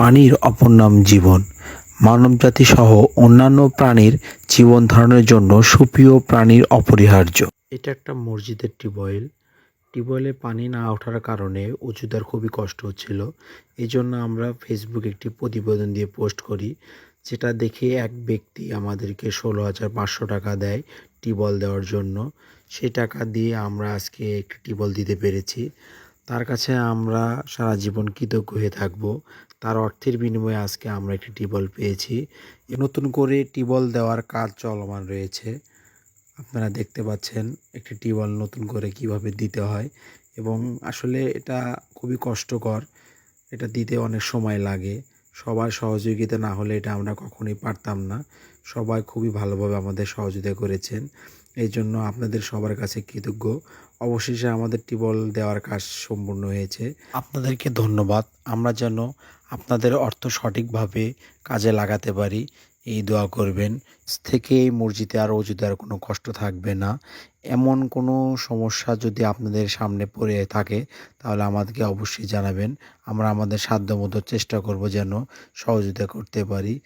পানির অপর নাম জীবন। মানবজাতি সহ অন্যান্য প্রাণীর জীবন ধারণের জন্য সুপ্রিয় প্রাণীর অপরিহার্য। এটা একটা মসজিদের টিউবওয়েল। টিউবওয়েলে পানি না ওঠার কারণে উঁচুদার খুবই কষ্ট হচ্ছিল। এই জন্য আমরা ফেসবুকে একটি প্রতিবেদন দিয়ে পোস্ট করি, যেটা দেখে এক ব্যক্তি আমাদেরকে ষোলো হাজার পাঁচশো টাকা দেয় টিউবওয়েল দেওয়ার জন্য। সেই টাকা দিয়ে আমরা আজকে একটি টিউবওয়েল দিতে পেরেছি। তার কাছে আমরা সারা জীবন কৃতজ্ঞ হয়ে থাকব। তার অর্থের বিনিময়ে আজকে আমরা একটি টিউবওয়েল পেয়েছি। নতুন করে টিউবওয়েল দেওয়ার কাজ চলমান রয়েছে। আপনারা দেখতে পাচ্ছেন একটি টিউবওয়েল নতুন করে কীভাবে দিতে হয় এবং আসলে এটা খুবই কষ্টকর। এটা দিতে অনেক সময় লাগে। সবার সহযোগিতা না হলে এটা আমরা কখনোই পারতাম না। সবাই খুবই ভালোভাবে আমাদের সহযোগিতা করেছেন। এই জন্য আপনাদের সবার কাছে কৃতজ্ঞ। অবশেষে আমাদের টিউবওয়েল দেওয়ার কাজ সম্পূর্ণ হয়েছে। আপনাদেরকে ধন্যবাদ। আমরা যেন আপনাদের অর্থ সঠিকভাবে কাজে লাগাতে পারি, এই দোয়া করবেন। থেকে এই মসজিদে আর অজুতে আর কোনো কষ্ট থাকবে না। এমন কোনো সমস্যা যদি আপনাদের সামনে পড়ে থাকে, তাহলে আমাদেরকে অবশ্যই জানাবেন। আমরা আমাদের সাধ্যমতো চেষ্টা করব যেন সহযোগিতা করতে পারি।